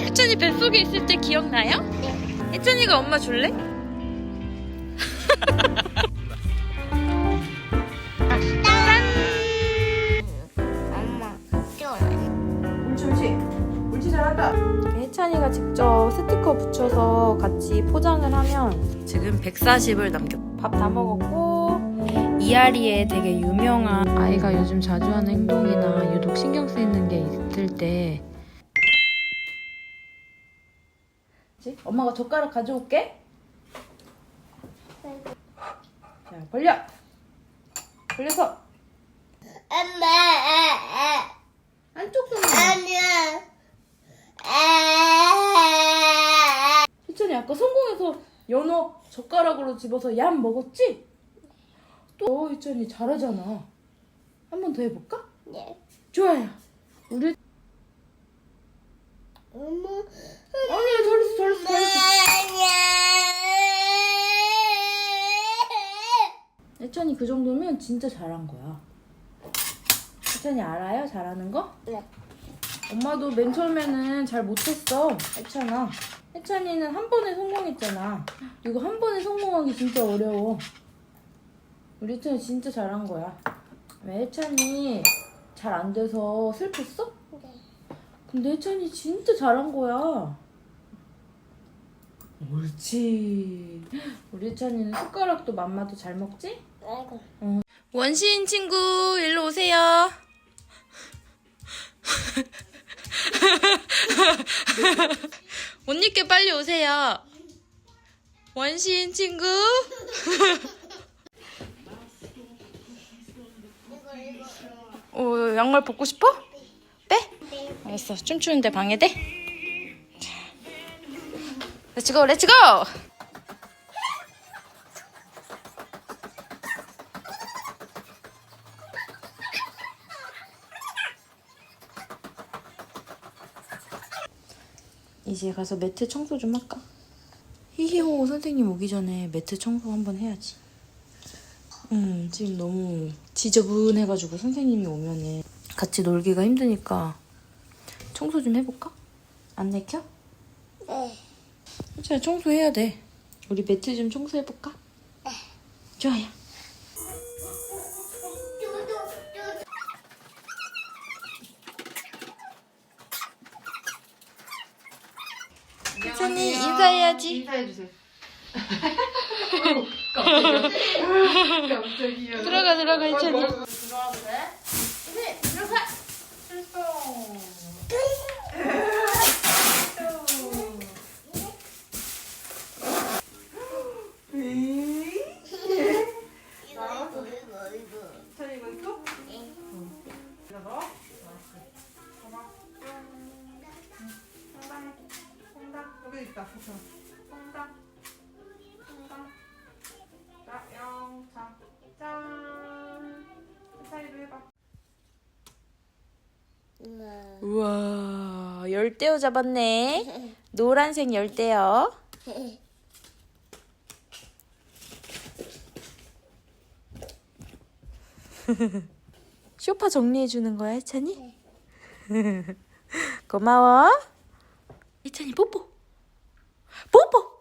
혜찬이 뱃속에 있을 때 기억나요? 네. 혜찬이가 엄마 줄래? 엄마. 옳지 옳지 옳지 잘한다 혜찬이가 직접 스티커 붙여서 같이 포장을 하면 지금 140을 남겼 밥다 먹었고 이아리에 되게 유명한 아이가 요즘 자주 하는 행동이나 유독 신경 쓰이는 게 있을 때 엄마가 젓가락 가져올게 자 벌려 벌려서 엄마 한쪽 손으로 아니야. 혜찬이 아까 성공해서 연어 젓가락으로 집어서 얌 먹었지? 또 혜찬이 잘하잖아 한 번 더 해볼까? 네. 좋아요 우리 엄마 아니야 잘했어 잘했어 잘했어 혜찬이 그 정도면 진짜 잘한 거야 혜찬이 알아요? 잘하는 거? 네. 엄마도 맨 처음에는 잘 못했어 혜찬아 혜찬이는 한 번에 성공했잖아 이거 한 번에 성공하기 진짜 어려워 우리 혜찬이 진짜 잘한 거야 왜 혜찬이 잘 안 돼서 슬펐어? 네. 근데 혜찬이 진짜 잘한 거야 옳지 우리 혜찬이는 숟가락도 맘마도 잘 먹지? 아이고. 원시인 친구 일로 오세요 못 잊게 빨리 오세요 원시인 친구 어, 양말 벗고 싶어? 빼? 알았어 춤추는데 방해돼? 자. 렛츠고 렛츠고 이제 가서 매트 청소 좀 할까? 히히호 선생님 오기 전에 매트 청소 한번 해야지. 음, 지금 너무 지저분해가지고 선생님이 오면은 같이 놀기가 힘드니까 청소 좀 해볼까? 안 내켜? 네. 진짜 청소해야 돼. 우리 매트 좀 청소해볼까? 좋아요. 찬이 인사해야지. 인사해주세요. 들어가 들어가 혜찬이. 열대어 잡았네. 노란색 열대어. 쇼파 정리해 주는 거야 혜찬이? 고마워. 혜찬이 뽀뽀. 뽀뽀.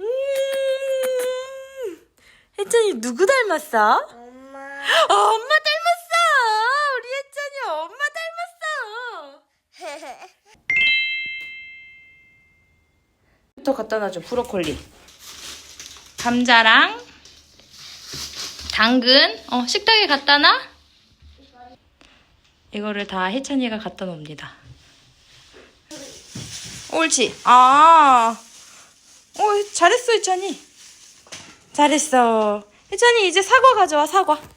음. 혜찬이 누구 닮았어? 엄마. 어, 엄마 부터 갖다 놔줘 브로콜리. 감자랑 당근. 어 식탁에 갖다 놔. 이거를 다 혜찬이가 갖다 놓습니다. 옳지. 아. 오 잘했어 혜찬이. 잘했어. 혜찬이 이제 사과 가져와 사과.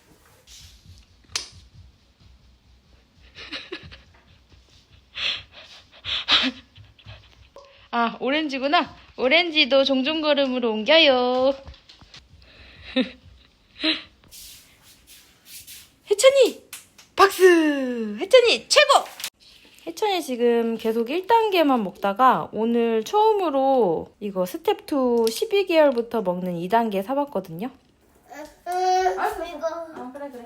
아, 오렌지구나. 오렌지도 종종 걸음으로 옮겨요. 혜찬이! 박수! 혜찬이 최고! 혜찬이 지금 계속 1단계만 먹다가 오늘 처음으로 이거 스텝 2 12개월부터 먹는 2단계 사봤거든요. 이거. 아 그래 그래.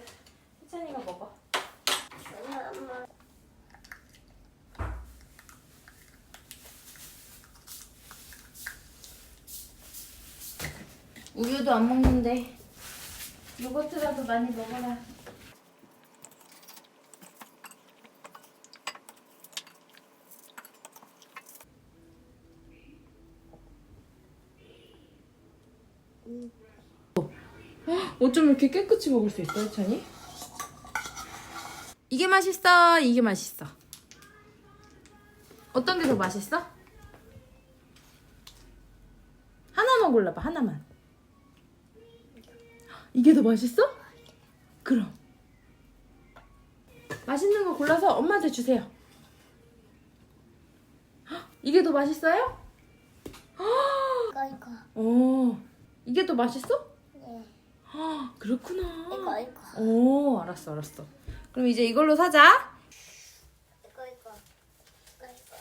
혜찬이가 먹어. 우유도 안 먹는데 요거트라도 많이 먹어라. 어쩜 이렇게 깨끗이 먹을 수 있어, 혜찬이? 이게 맛있어, 이게 맛있어. 어떤 게 더 맛있어? 하나만 골라봐, 하나만. 맛있어? 그럼. 맛있는 거 골라서 엄마한테 주세요. 헉, 이게 더 맛있어요? 이거 이거. 어, 이게 더 맛있어? 네. 아, 그렇구나. 이거 이거. 오, 알았어, 알았어. 그럼 이제 이걸로 사자. 이거 이거. 이거 이거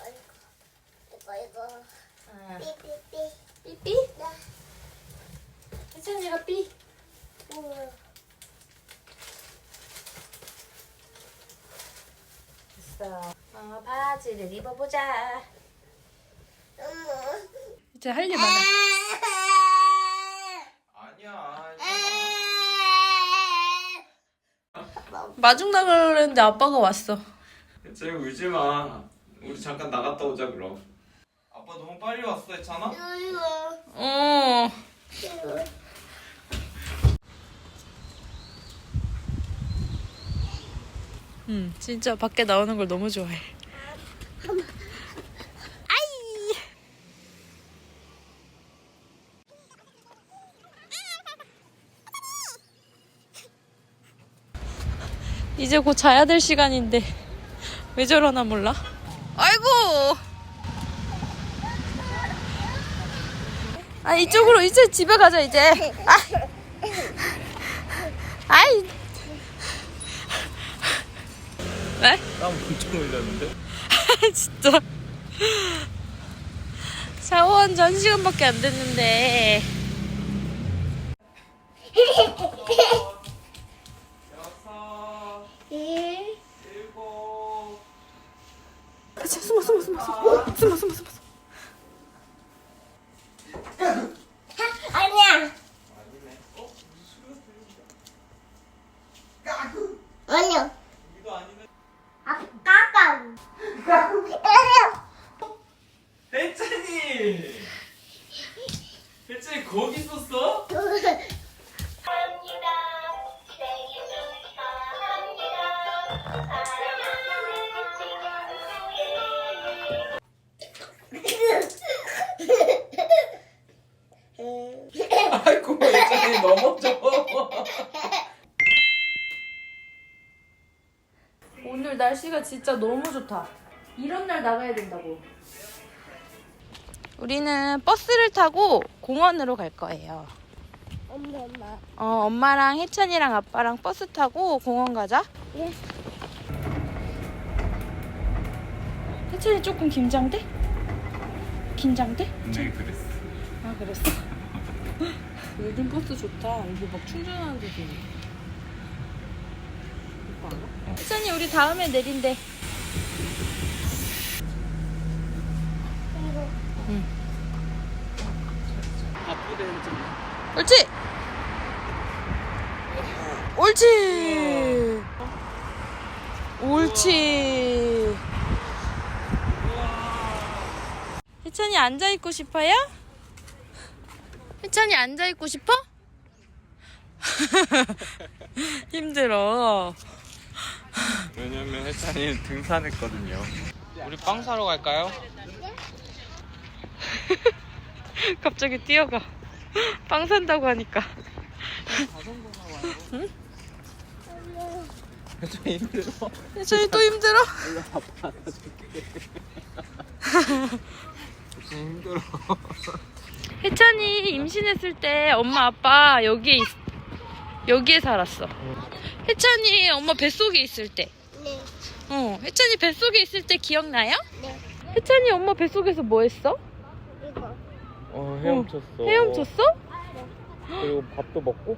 이거. 이거 이거. 삐삐삐. 삐삐? 네. 혜찬이가 삐. 됐어. 어, 바지를 입어보자. 이제 할 일 많아. 아니야. 마중 나가려 했는데 아빠가 왔어. 쟤 울지 마. 우리 잠깐 나갔다 오자 그럼. 아빠 너무 빨리 왔어 했잖아. 이거 어. 이거. 응, 진짜 밖에 나오는 걸 너무 좋아해. 이제 곧 자야 될 시간인데 왜 저러나 몰라? 아이고! 아 이쪽으로 이제 집에 가자 이제. 아. 아이. 네? 땀 엄청 흘렸는데. 진짜. 샤워한 지한 시간밖에 안 됐는데. 숨어 숨어 숨어 숨어 숨어 숨어 숨어 아이고 혜찬이 넘어져. 오늘 날씨가 진짜 너무 좋다 이런 날 나가야 된다고 우리는 버스를 타고 공원으로 갈 거예요 엄마 엄마. 어 엄마랑 혜찬이랑 아빠랑 버스 타고 공원 가자 예. 혜찬이 조금 긴장돼? 긴장돼? 네 그랬어. 아 그랬어? 요즘 버스 좋다. 이거 막 충전하는 데도 있네. 이거 알아? 혜찬이 우리 다음에 내린대. 바쁘대 혜찬이. 옳지? 옳지. 옳지. 혜찬이 앉아 있고 싶어요? 혜찬이 앉아 있고 싶어? 힘들어. 왜냐면 혜찬이 등산했거든요. 우리 빵 사러 갈까요? 갑자기 뛰어가. 빵 산다고 하니까. 혜찬이 힘들어. 혜찬이 또 힘들어? 혜찬이 힘들어. 혜찬이 임신했을 때 엄마 아빠 여기에 있, 여기에 살았어. 혜찬이 엄마 뱃속에 있을 때. 네. 어, 혜찬이 뱃속에 있을 때 기억나요? 네. 혜찬이 엄마 뱃속에서 뭐 했어? 이거. 어 헤엄쳤어. 헤엄쳤어? 그리고 밥도 먹고.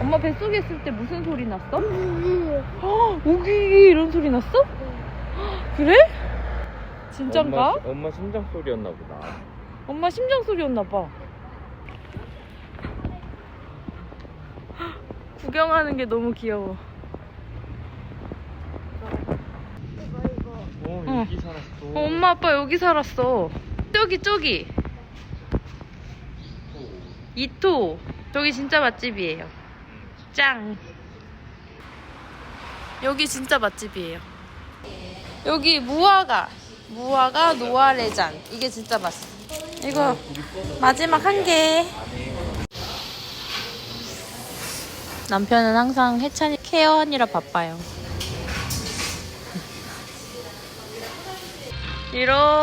엄마 뱃속에 있을 때 무슨 소리 났어? 헉, 우기 이런 소리 났어? 헉, 그래? 진짠가? 엄마, 엄마 심장 소리였나 보다. 엄마 심장 소리였나 봐. 구경하는 게 너무 귀여워. 어 어. 여기 살았어. 어, 엄마 아빠 여기 살았어. 저기 저기 이토. 저기 진짜 맛집이에요. 짱. 여기 진짜 맛집이에요. 여기 무화과. 무화과 노아레잔. 이게 진짜 맛있어. 이거 마지막 한 개. 남편은 항상 해찬이 케어하느라 바빠요. 이렇게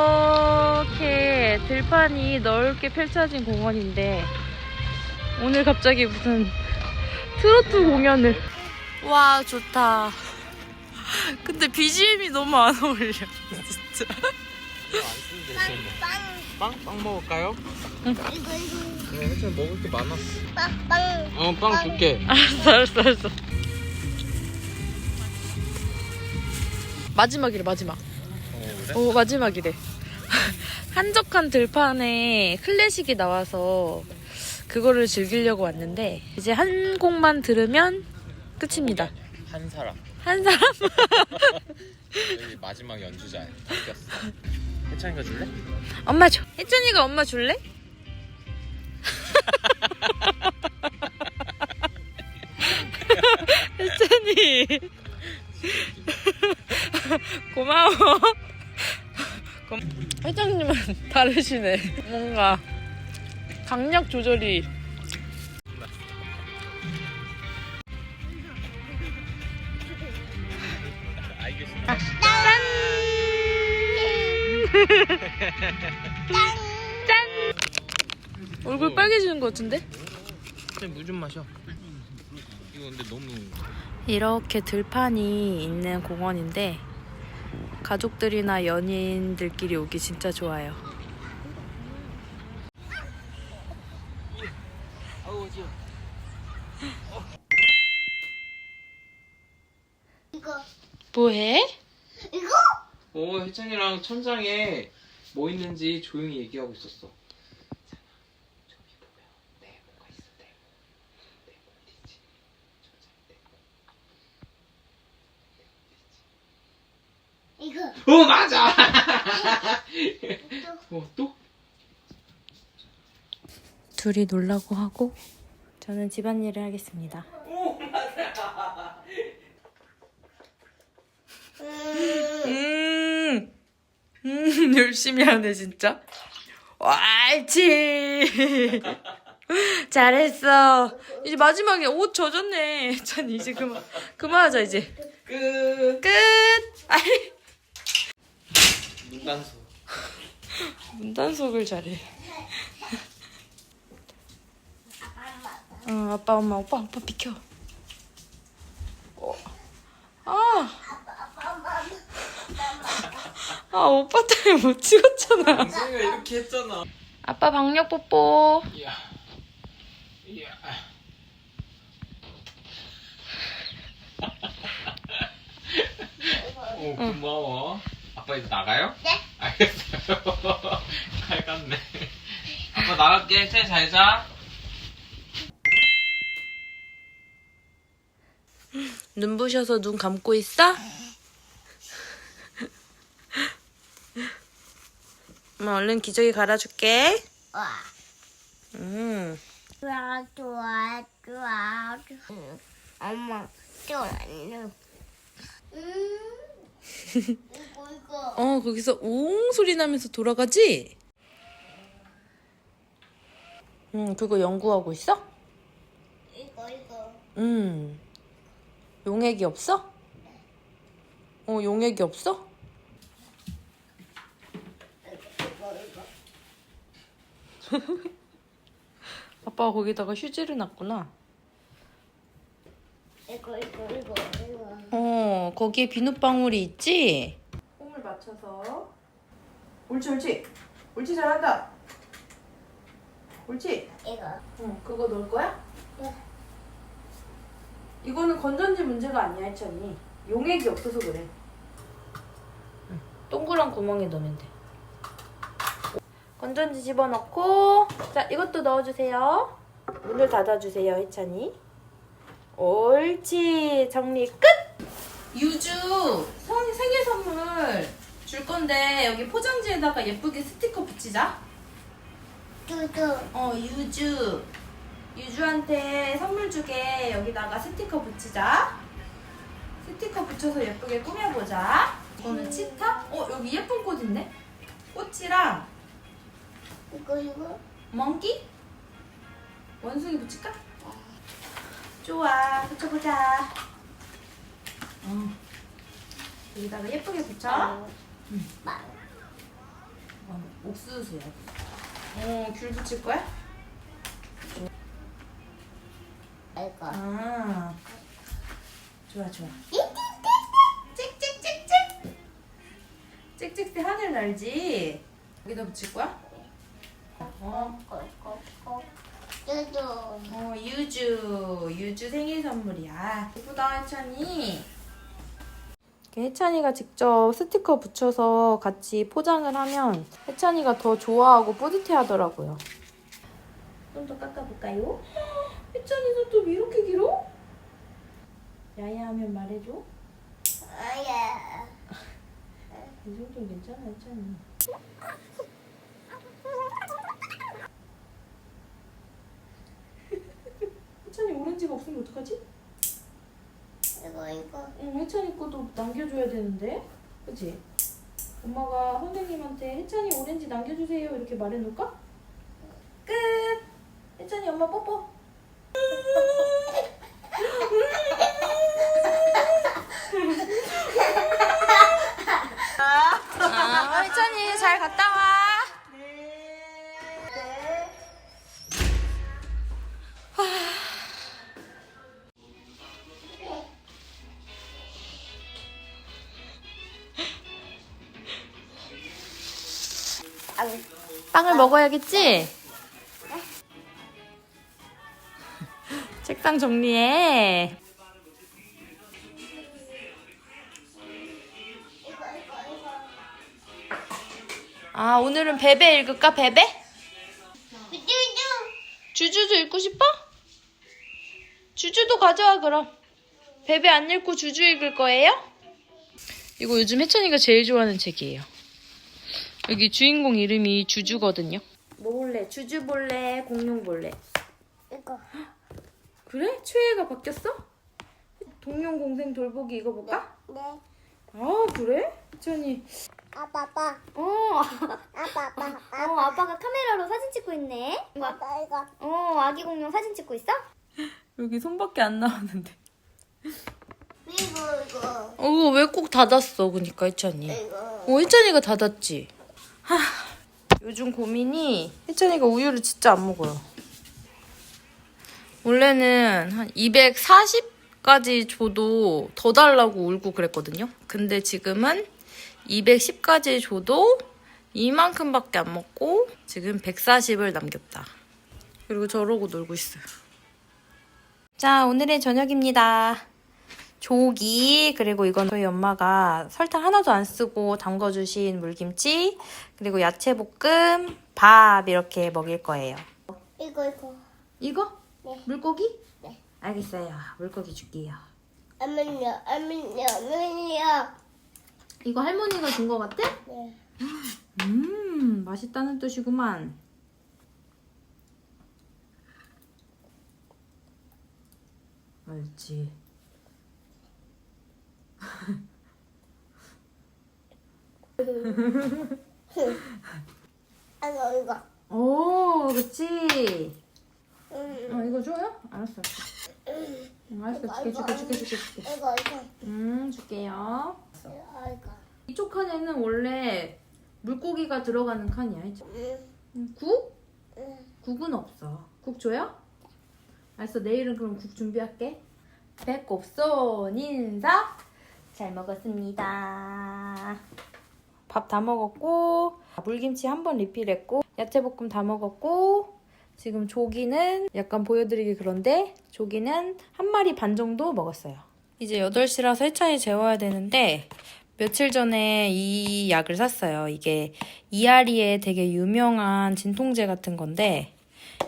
들판이 넓게 펼쳐진 공원인데 오늘 갑자기 무슨 트로트 공연을 와 좋다 근데 BGM이 너무 안 어울려 진짜 빵? 빵 먹을까요? 이거 이거. 네, 해찬 먹을 게 많았어. 빵빵. 어, 빵 줄게. 알았어 알았어 알았어 마지막이래 마지막 어, 그래? 오 마지막이래 한적한 들판에 클래식이 나와서 그거를 즐기려고 왔는데 이제 한 곡만 들으면 끝입니다 한 사람. 한 사람 여기 마지막 연주자 바뀌었어. 해찬이가 줄래? 엄마 줘 혜준이가 엄마 줄래? 혜준이 고마워 고- 회장님은 다르시네 뭔가 강약 조절이 얼굴 빨개지는 것 같은데? 물좀 마셔. 이거 근데 너무 이렇게 들판이 있는 공원인데 가족들이나 연인들끼리 오기 진짜 좋아요. 이거 뭐해? 이거. 오 혜찬이랑 천장에 뭐 있는지 조용히 얘기하고 있었어. 저기 보면 네모가 있어 네모. 네모 어디지? 천장에 네모. 이거. 오 맞아. 어 또? 둘이 놀라고 하고 저는 집안일을 하겠습니다. 음, 음, 열심히 하네 진짜. 옳지. 잘했어. 이제 마지막에 옷 젖었네. 찬 이제 그만 그만하자 이제. 끝. 끝. 아이, 문단소. 문단속을 잘해. 응, 아빠, 엄마, 오빠, 오빠 비켜. 어. 아. 아, 오빠 때문에 못 찍었잖아. 동생이가 이렇게 했잖아. 아빠 박력 뽀뽀. 이야. 이야. 오 고마워. 아빠 이제 나가요? 네. 알겠어요. 칼 같네. 아빠 나갈게. 쟤잘 자. 눈부셔서 눈 감고 있어? 엄마 얼른 기저귀 갈아줄게. 와. 음. 좋아 좋아 좋아. 응. 엄마 좋아요. 음. 이거 이거. 어, 거기서 웅 소리 나면서 돌아가지? 응, 그거 연구하고 있어? 이거 이거. 응. 용액이 없어? 어, 용액이 없어? 아빠가 거기다가 휴지를 놨구나. 이거 이거 이거 이거. 어, 거기에 비눗방울이 있지? 홈을 맞춰서. 옳지 옳지. 옳지 잘한다. 옳지. 이거. 응, 그거 넣을 거야? 네. 이거는 건전지 문제가 아니야, 혜찬이. 용액이 없어서 그래. 동그란 구멍에 넣으면 돼. 건전지 집어넣고, 자, 이것도 넣어주세요. 문을 닫아주세요, 혜찬이. 옳지. 정리 끝. 유주 선, 생일 선물 줄 건데 여기 포장지에다가 예쁘게 스티커 붙이자. 두두. 어 유주 유주한테 선물 주게 여기다가 스티커 붙이자. 스티커 붙여서 예쁘게 꾸며보자. 이거는 치타? 어 여기 예쁜 꽃 있네. 꽃이랑 이거 이거. 멍키? 원숭이 붙일까? 좋아, 붙여보자. 어. 여기다가 예쁘게 붙여. 빵. 어, 옥수수야. 어, 귤 붙일 거야? 이거. 아. 좋아, 좋아. 찍찍찍찍. 찍찍찍 하늘 날지. 여기다 붙일 거야? 어, 꼬꼬꼬. 두두. 어, 유주. 유주 생일 선물이야. 예쁘다, 혜찬이. 혜찬이가 직접 스티커 붙여서 같이 포장을 하면 혜찬이가 더 좋아하고 뿌듯해 하더라고요. 좀 더 깎아볼까요? 혜찬이 손톱 이렇게 길어? 야야하면 말해줘. 아야. 이 정도는 괜찮아, 혜찬이. 혜찬이 오렌지가 없으면 어떡하지? 이거 이거. 응, 혜찬이 것도 남겨줘야 되는데, 그치? 엄마가 선생님한테 혜찬이 오렌지 남겨주세요 이렇게 말해놓을까? 끝! 혜찬이 엄마 뽀뽀! 아, 혜찬이 잘 갔다 와! 먹어야겠지? 책상 정리해. 아, 오늘은 베베 읽을까, 베베? 주주도 읽고 싶어? 주주도 가져와, 그럼. 베베 안 읽고 주주 읽을 거예요? 이거 요즘 혜천이가 제일 좋아하는 책이에요. 여기 주인공 이름이 주주거든요. 뭐 볼래? 주주 볼래? 공룡 볼래? 이거. 그래? 최애가 바뀌었어? 동룡 공생 돌보기 이거 볼까? 네. 아, 그래? 혜천이. 아빠 아빠. 어, 아빠 아빠. 어, 아빠가 카메라로 사진 찍고 있네. 아빠 이거. 어, 아기 공룡 사진 찍고 있어? 여기 손밖에 안 나왔는데. 이거 이거. 어, 왜 꼭 닫았어, 그니까, 혜천이. 이거. 어, 혜찬이가 닫았지. 하, 요즘 고민이 혜찬이가 우유를 진짜 안 먹어요. 원래는 한 240까지 줘도 더 달라고 울고 그랬거든요. 근데 지금은 210까지 줘도 이만큼밖에 안 먹고 지금 140을 남겼다. 그리고 저러고 놀고 있어요. 자, 오늘의 저녁입니다. 조기 그리고 이건 저희 엄마가 설탕 하나도 안 쓰고 담궈주신 물김치 그리고 야채 볶음 밥 이렇게 먹일 거예요. 이거 이거. 이거? 네. 물고기? 네. 알겠어요. 물고기 줄게요. 아면요 아면요 아면요. 이거 할머니가 준 거 같아? 네. 음 맛있다는 뜻이구만. 알지. 이거 이거. 오 그치. 음. 어 이거 줘요? 알았어. 응, 알았어 줄게 줄게 줄게 줄게 줄게. 이거 이거. 음 줄게요. 이거. 이쪽 칸에는 원래 물고기가 들어가는 칸이야. 이제. 음. 음, 국? 음. 국은 없어. 국 줘요? 알았어. 내일은 그럼 국 준비할게. 배꼽손 인사. 잘 먹었습니다. 밥 다 먹었고 물김치 한 번 리필했고 야채볶음 다 먹었고 지금 조기는 약간 보여드리기 그런데 조기는 한 마리 반 정도 먹었어요. 이제 8시라서 해찬이 재워야 되는데 며칠 전에 이 약을 샀어요. 이게 이아리에 되게 유명한 진통제 같은 건데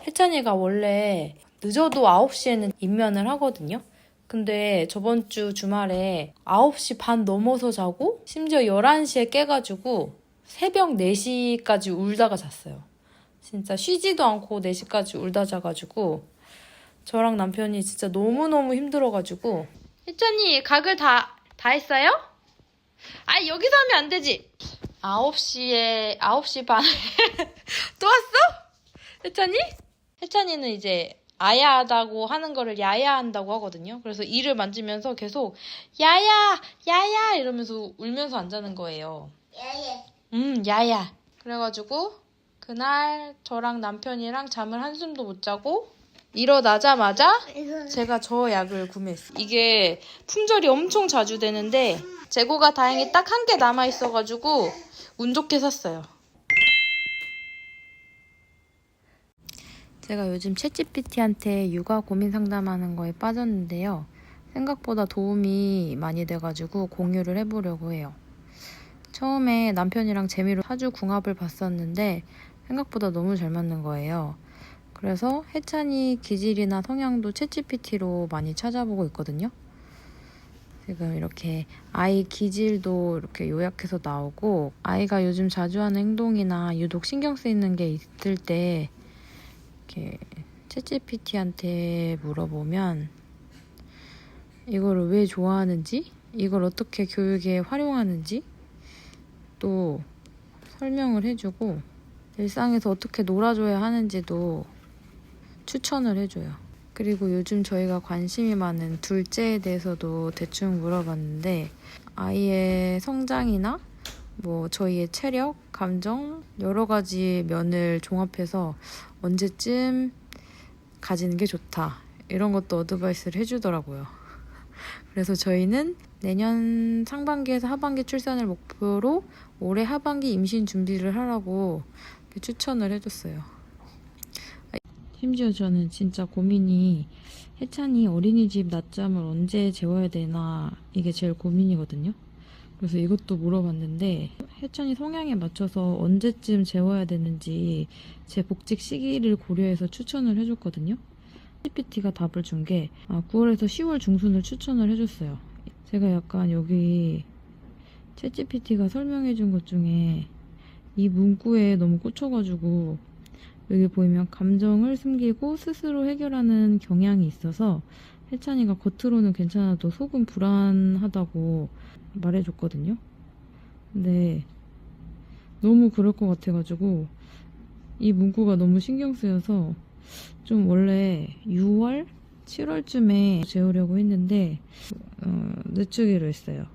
혜찬이가 원래 늦어도 9시에는 입면을 하거든요. 근데 저번 주 주말에 9시 반 넘어서 자고 심지어 11시에 깨가지고 새벽 4시까지 울다가 잤어요. 진짜 쉬지도 않고 4시까지 울다 자가지고 저랑 남편이 진짜 너무너무 힘들어가지고 혜찬이 각을 다, 다 했어요? 아 여기서 하면 안 되지 9시에 9시 반에 또 왔어? 혜찬이? 혜찬이는 이제 아야하다고 하는 거를 야야한다고 하거든요. 그래서 이를 만지면서 계속 야야 야야 이러면서 울면서 안 자는 거예요. 예예. 음 야야. 그래가지고 그날 저랑 남편이랑 잠을 한숨도 못 자고 일어나자마자 제가 저 약을 구매했어요. 이게 품절이 엄청 자주 되는데 재고가 다행히 딱 한 개 남아 있어가지고 운 좋게 샀어요. 제가 요즘 챗GPT한테 육아 고민 상담하는 거에 빠졌는데요. 생각보다 도움이 많이 돼가지고 공유를 해보려고 해요. 처음에 남편이랑 재미로 사주 궁합을 봤었는데 생각보다 너무 잘 맞는 거예요. 그래서 해찬이 기질이나 성향도 챗GPT로 많이 찾아보고 있거든요. 지금 이렇게 아이 기질도 이렇게 요약해서 나오고 아이가 요즘 자주 하는 행동이나 유독 신경 쓰이는 게 있을 때 이렇게 챗GPT한테 물어보면 이거를 왜 좋아하는지, 이걸 어떻게 교육에 활용하는지 또 설명을 해주고 일상에서 어떻게 놀아줘야 하는지도 추천을 해줘요. 그리고 요즘 저희가 관심이 많은 둘째에 대해서도 대충 물어봤는데 아이의 성장이나 뭐 저희의 체력, 감정 여러 가지 면을 종합해서 언제쯤 가지는 게 좋다 이런 것도 어드바이스를 해주더라고요. 그래서 저희는 내년 상반기에서 하반기 출산을 목표로 올해 하반기 임신 준비를 하라고 추천을 해줬어요. 심지어 저는 진짜 고민이 해찬이 어린이집 낮잠을 언제 재워야 되나 이게 제일 고민이거든요. 그래서 이것도 물어봤는데 해찬이 성향에 맞춰서 언제쯤 재워야 되는지 제 복직 시기를 고려해서 추천을 해줬거든요. CPT가 답을 준 게 9월에서 10월 중순을 추천을 해줬어요. 제가 약간 여기 챗GPT가 설명해준 것 중에 이 문구에 너무 꽂혀가지고 여기 보이면 감정을 숨기고 스스로 해결하는 경향이 있어서 혜찬이가 겉으로는 괜찮아도 속은 불안하다고 말해줬거든요. 근데 너무 그럴 것 같아가지고 이 문구가 너무 신경 쓰여서 좀 원래 6월, 7월쯤에 재우려고 했는데 어, 늦추기로 했어요.